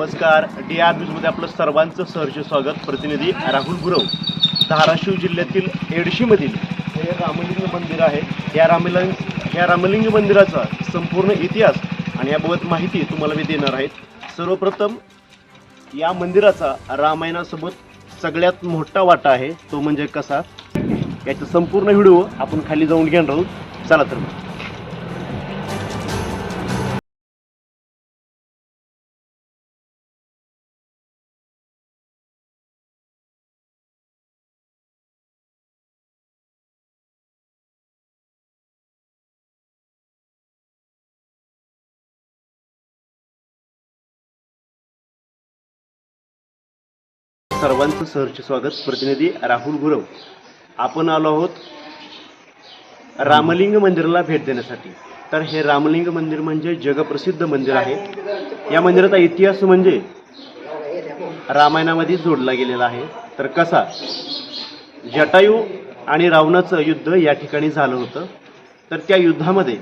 नमस्कार. D R न्यूजमध्ये आपलं सर्वांचं सहर्ष स्वागत. प्रतिनिधी राहुल गुरव. धाराशिव जिल्ह्यातील एडशीमधील हे रामलिंग मंदिर आहे. या रामलिंग या रामलिंग मंदिराचा संपूर्ण इतिहास आणि याबाबत माहिती तुम्हाला मी देणार आहेत सर्वप्रथम या मंदिराचा रामायणासोबत सगळ्यात मोठा वाटा आहे. तो म्हणजे कसा? याचा संपूर्ण व्हिडिओ आपण खाली जाऊन घेणार आहोत. चला तर मग. सर्वांचं सहर्ष स्वागत. प्रतिनिधी राहुल गुरव. आपण आलो आहोत रामलिंग मंदिराला भेट देण्यासाठी. तर हे रामलिंग मंदिर म्हणजे जगप्रसिद्ध मंदिर आहे. या मंदिराचा इतिहास म्हणजे रामायणामध्ये जोडला गेलेला आहे. तर कसा? जटायू आणि रावणाचं युद्ध या ठिकाणी झालं होतं. तर त्या युद्धामध्ये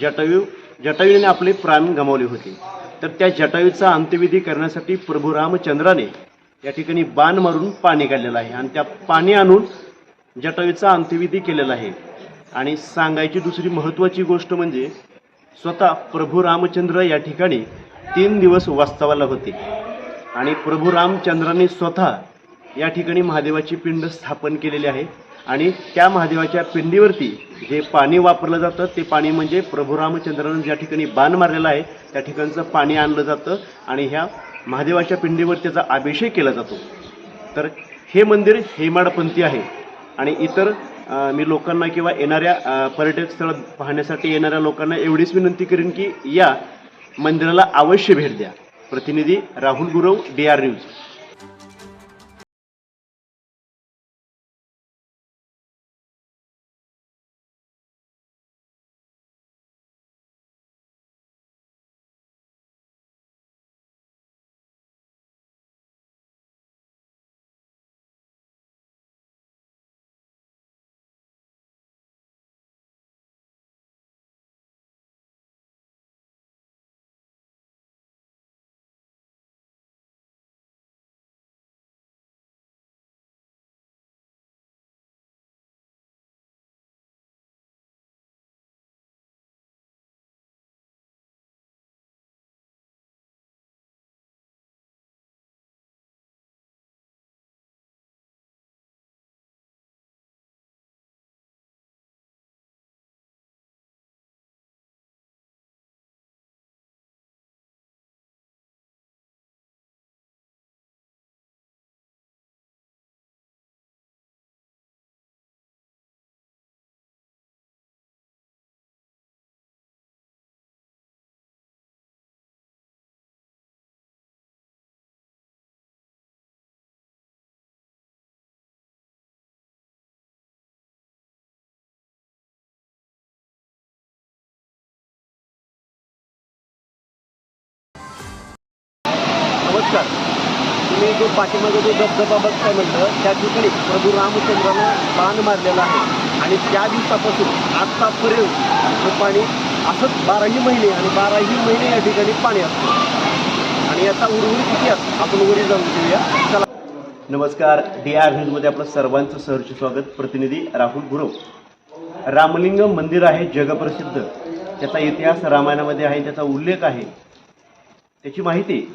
जटायू जटायूने आपले प्राण गमावले होते. तर त्या जटायूचा अंत्यविधी करण्यासाठी प्रभू रामचंद्राने या ठिकाणी बाण मारून पाणी काढलेलं आहे आणि त्या पाणी आणून जटावीचा अंत्यविधी केलेला आहे. आणि सांगायची दुसरी महत्त्वाची गोष्ट म्हणजे स्वतः प्रभू रामचंद्र या ठिकाणी तीन दिवस वास्तवाला होते. आणि प्रभू रामचंद्राने स्वतः या ठिकाणी महादेवाची पिंड स्थापन केलेली आहे. आणि त्या महादेवाच्या पिंडीवरती जे पाणी वापरलं जातं ते पाणी म्हणजे प्रभू रामचंद्रानं ज्या ठिकाणी बाण मारलेला आहे त्या ठिकाणचं पाणी आणलं जातं. आणि ह्या महादेवाच्या पिंडीवर त्याचा अभिषेक केला जातो. तर हे मंदिर हेमाडपंथी आहे. आणि इतर मी लोकांना किंवा येणाऱ्या पर्यटक स्थळ पाहण्यासाठी येणाऱ्या लोकांना एवढीच विनंती करेन की या मंदिराला अवश्य भेट द्या. प्रतिनिधी Rahul Gurav D R news नमस्कार. तुम्ही जो पाठीमागे जो धबधबा बघताय म्हटलं त्या ठिकाणी प्रभू रामचंद्रानं बाण मारलेला आहे. आणि त्या दिवसापासून आत्तापर्यंत हे पाणी असंच बाराही महिने आणि बाराही महिने या ठिकाणी पाणी असतं. आणि याचा उर्वरित इतिहास आपण वरी जाऊन घेऊया. चला. नमस्कार. डी आर न्यूजमध्ये आपलं सर्वांचं सहर्ष स्वागत. प्रतिनिधी राहुल गुरव. रामलिंग मंदिर आहे जगप्रसिद्ध. त्याचा इतिहास रामायणामध्ये आहे त्याचा उल्लेख आहे. त्याची माहिती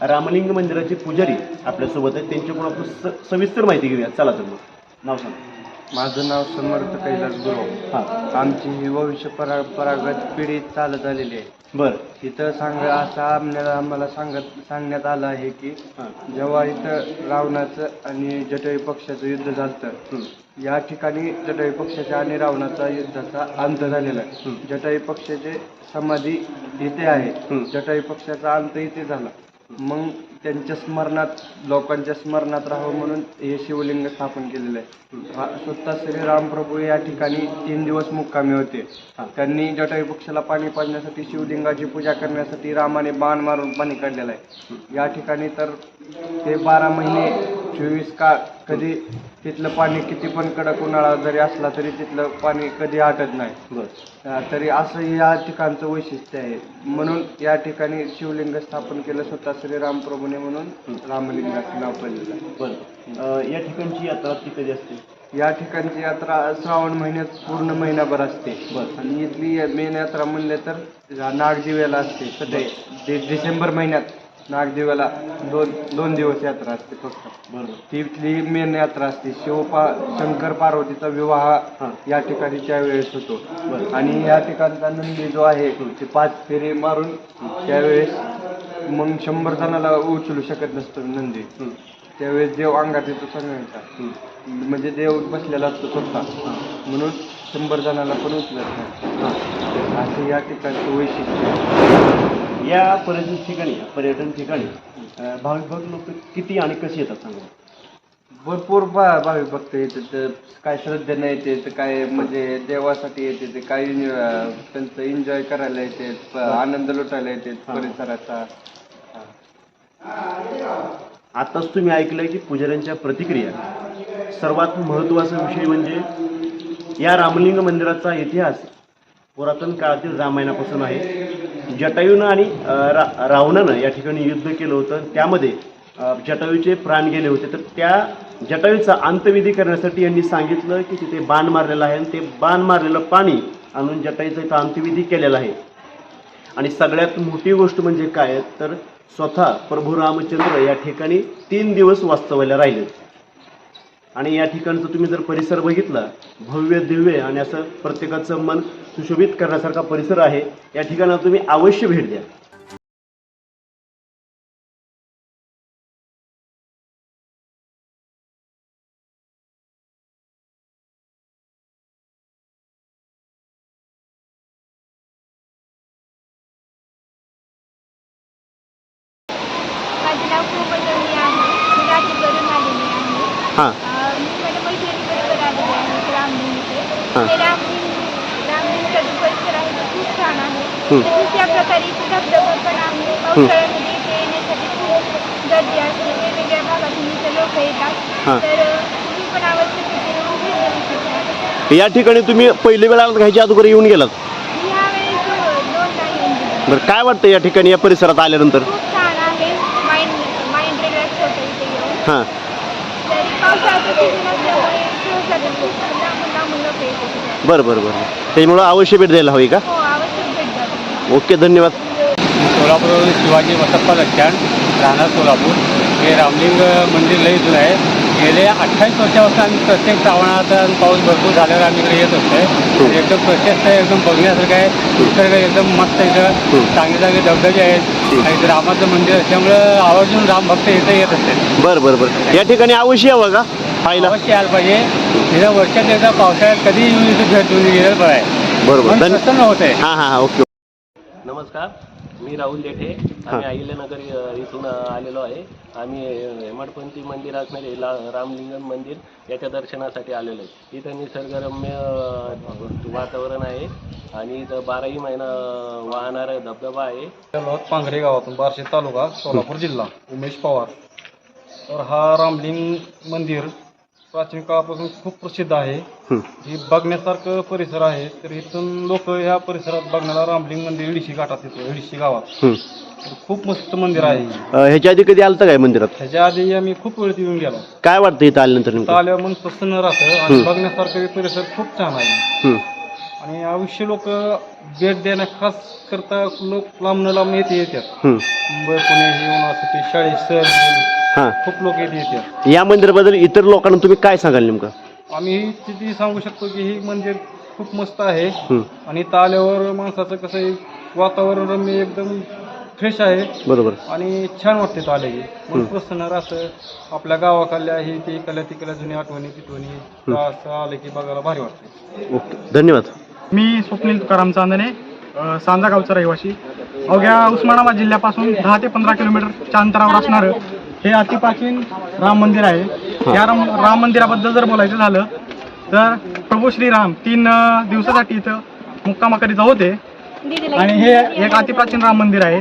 रामलिंग मंदिराचे पुजारी आपल्यासोबत आहेत. त्यांच्याकडून आपण स- सविस्तर माहिती घेऊया चला तर मग. नाव सांग. माझं नाव समर्थ कैलास गुरव. हां. आमची ही भविष्य परा परागत पिढी चालत आलेली आहे. बरं. इथं सांग असं आम्हाला आम्हाला सांगत सांगण्यात आलं आहे की हां. जेव्हा इथं रावणाचं आणि जटायू पक्षाचं युद्ध झालं हं. या ठिकाणी जटायू पक्षाच्या आणि रावणाचा युद्धाचा अंत झालेला आहे. हं. जटायू पक्षाचे समाधी इथे आहे. हं. जटायू पक्षाचा अंत इथे झाला. मग त्यांच्या स्मरणात लोकांच्या स्मरणात राहावं म्हणून हे शिवलिंग स्थापन केलेलं आहे. हा- स्वतः श्री रामप्रभू या ठिकाणी तीन दिवस मुक्कामी होते. त्यांनी जटायू पक्षाला पाणी पाजण्यासाठी शिवलिंगाची पूजा करण्यासाठी रामाने बाण मारून पाणी काढलेलं आहे. या ठिकाणी तर ते बारा महिने चोवीस का कधी तिथलं पाणी किती पण कडक उन्हाळा जरी असला तरी तिथलं पाणी कधी आटत नाही. अं, तरी असं या ठिकाणचं वैशिष्ट्य आहे. म्हणून या ठिकाणी शिवलिंग स्थापन केलं स्वतः श्री रामप्रभूने म्हणून रामलिंगाचं नाव पडलेलं आहे. बर. अं, या ठिकाणची यात्रा ती कधी असते? या ठिकाणची यात्रा श्रावण महिन्यात पूर्ण महिनाभर असते. बरं. आणि इथली मेन यात्रा म्हणले तर नागदिव्याला असते. सध्या डि- डिसेंबर महिन्यात. नागदिव्याला दोन दोन दिवस यात्रा असते फक्त बरोबर ती इथली मेन यात्रा असते शिवपा शंकर पार्वतीचा विवाह. या ठिकाणी त्यावेळेस होतो. आणि या ठिकाणचा नंदी जो आहे ते पाच फेरे मारून त्यावेळेस मग शंभर जणाला उचलू शकत नसतो नंदी. त्यावेळेस देव अंगात येतो सगळ्यांचा हं. म्हणजे देव बसलेला असतो स्वतः म्हणून शंभर जणांना पण उचलत नाही. असं या ठिकाणचं वैशिष्ट्य. या पर्यटन ठिकाणी पर्यटन ठिकाणी भाविक भक्त लोक किती आणि कसे येतात सांगा भरपूर भा- भाविक भक्त येते तर काय श्रद्धेने येते तर काय म्हणजे देवासाठी येते ते अं, त्यांचं एन्जॉय करायला येते प- आनंद लुटायला येते परिसराचा. आताच तुम्ही ऐकलंय की पुजाऱ्यांच्या प्रतिक्रिया. सर्वात महत्त्वाचा विषय म्हणजे या रामलिंग मंदिराचा इतिहास. पुरातन काळातील रामायणापासून आहे. जटायूनं आणि रा रावणानं या ठिकाणी युद्ध केलं होतं. त्यामध्ये जटायूचे प्राण गेले होते. तर त्या जटायूचा अंतविधी करण्यासाठी यांनी सांगितलं की तिथे बाण मारलेलं आहे आणि ते बाण मारलेलं पाणी आणून जटायूचा इथं अंत्यविधी केलेला आहे. आणि सगळ्यात मोठी गोष्ट म्हणजे काय? तर स्वतः प्रभू रामचंद्र या ठिकाणी तीन दिवस वास्तवायला राहिले. आणि या ठिकाणचं तुम्ही जर परिसर बघितला भव्य दिव्य आणि असं प्रत्येकाचं मन सुशोभित करण्यासारखा परिसर आहे या ठिकाणाला तुम्ही अवश्य भेट द्या. हां अं, मी माझ्या मैत्रिणीबरोबर आलेली आहे रामलिंगचे हां. ते रामलिंग रामलिंगचा जो परिसर आहे तो खूप छान आहे. हं. तसेच त्या प्रकारे इथे धबधबा पण आहे पावसाळ्यामध्ये इथे येण्यासाठी खूप गर्दी असते वेगवेगळ्या भागातून इथे लोक हां. येतात तर अं, तुम्ही पण आवश्यक इथे येऊन भेट देऊ शकता. या ठिकाणी तुम्ही पहिली वेळा घ्यायच्या अगोदर येऊन गेलात? दोनदा येऊन गेले. बरं काय वाटतं या ठिकाणी या परिसरात आल्यानंतर? खूप छान आहे. माइंड माइंड रिलॅक्स होतं इथे येऊन. हां. तरी सीझन असल्यामुळे सहसा खूप लांबून लांबून लोक येतात बरं बरं बरं. त्याच्यामुळं अवश्य भेट द्यायला हवी का? हो आवश्यक भेट द्या तुम्ही. ओके धन्यवाद. सोलापूरवरून शिवाजी वसप्पा लक्षण राहणार सोलापूर. हे रामलिंग मंदिर लई जुनं आहे. गेले अठ्ठावीस वर्षापासून आम्ही प्रत्येक श्रावणात आणि पाऊस भरपूर झाल्यावर आम्ही इकडे येत असतो एकदम प्रशस्त आहे एकदम बघण्यासारखं आहे. निसर्ग एकदम मस्त आहे इथं. चांगले चांगले धबधबे आहेत. आणि इथं रामाचं मंदिर असल्यामुळं आवर्जून राम भक्त इथं येत असते बरं बरं बरं. या ठिकाणी अवश्य यावं का? पाहिला. अवश्य यायला पाहिजे. इथं वर्षात एकदा पावसाळ्यात कधी येऊन इथं भेट देऊन गेलं बरं आहे. बरोबर. मन धन्य प्रसन्न होत आहे. हां हां हां ओके. नमस्कार. मी राहुल देठे आम्ही अहिल्यानगर अ, इथून अ, आलेलो आहे. आम्ही अ, हेमाडपंथी मंदिर असणारे ला रामलिंगम मंदिर याच्या दर्शनासाठी आलेलो आहे. इथं निसर्गरम्य अ, वातावरण आहे. आणि इथं बाराही महिना अ, वाहणारा धबधबा आहे. आलो आहोत पांघरे गावातून बार्शी तालुका सोलापूर जिल्हा उमेश पवार. तर हा रामलिंग मंदिर प्राचीन काळापासून खूप प्रसिद्ध आहे. हं. ही बघण्यासारखं परिसर आहे तर इथून लोक ह्या परिसरात बघण्याला रामलिंग मंदिर इडिशी घाटात येतो इडिशी गावात. हं. तर खूप मस्त मंदिर आहे. अ, ह्याच्या आधी कधी आलतं काय मंदिरात? ह्याच्या आधी आम्ही खूप वेळ येऊन गेलो. काय वाटतं इथं आल्यानंतर नेमकं? आल्यावर मन प्रसन्न राहतं आणि बघण्यासारखं हे परिसर खूप छान आहे. हं. आणि आयुष्य लोक भेट देण्या खास करता लोक लांबनं लांब येते येतात हं. मुंबई पुणे हे युनिव्हर्सिटी शाळेत सहल हां. खूप लोक येतात या मंदिराबद्दल इतर लोकांना तुम्ही काय सांगाल नेमकं? आम्ही किती सांगू शकतो की हे मंदिर खूप मस्त आहे. हं. आणि इथं आल्यावर माणसाचं कसं आहे वातावरण रम्य एकदम फ्रेश आहे. बरोबर. आणि छान वाटते इथं आले की मन प्रसन्न राहतं. आपल्या गावाकडल्या हे ते इकडल्या तिकडल्या जुन्या आठवणी तिथवणी असं आलं की बघायला भारी वाटते. ओके. धन्यवाद. मी स्वप्नील तुकाराम चांदणे अ, सांजा गावचा रहिवासी. अवघ्या उस्मानाबाद जिल्ह्यापासून दहा ते पंधरा किलोमीटरच्या अंतरावर असणारं हे अतिप्राचीन राम मंदिर आहे. या राम राम मंदिराबद्दल जर बोलायचं झालं तर प्रभू श्रीराम तीन दिवसासाठी इथं मुक्कामाकरिता होते. आणि हे एक अतिप्राचीन राम मंदिर आहे.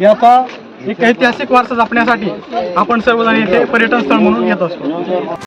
याचा एक ऐतिहासिक वारसा जपण्यासाठी आपण सर्वजण येथे पर्यटन स्थळ म्हणून येत असतो.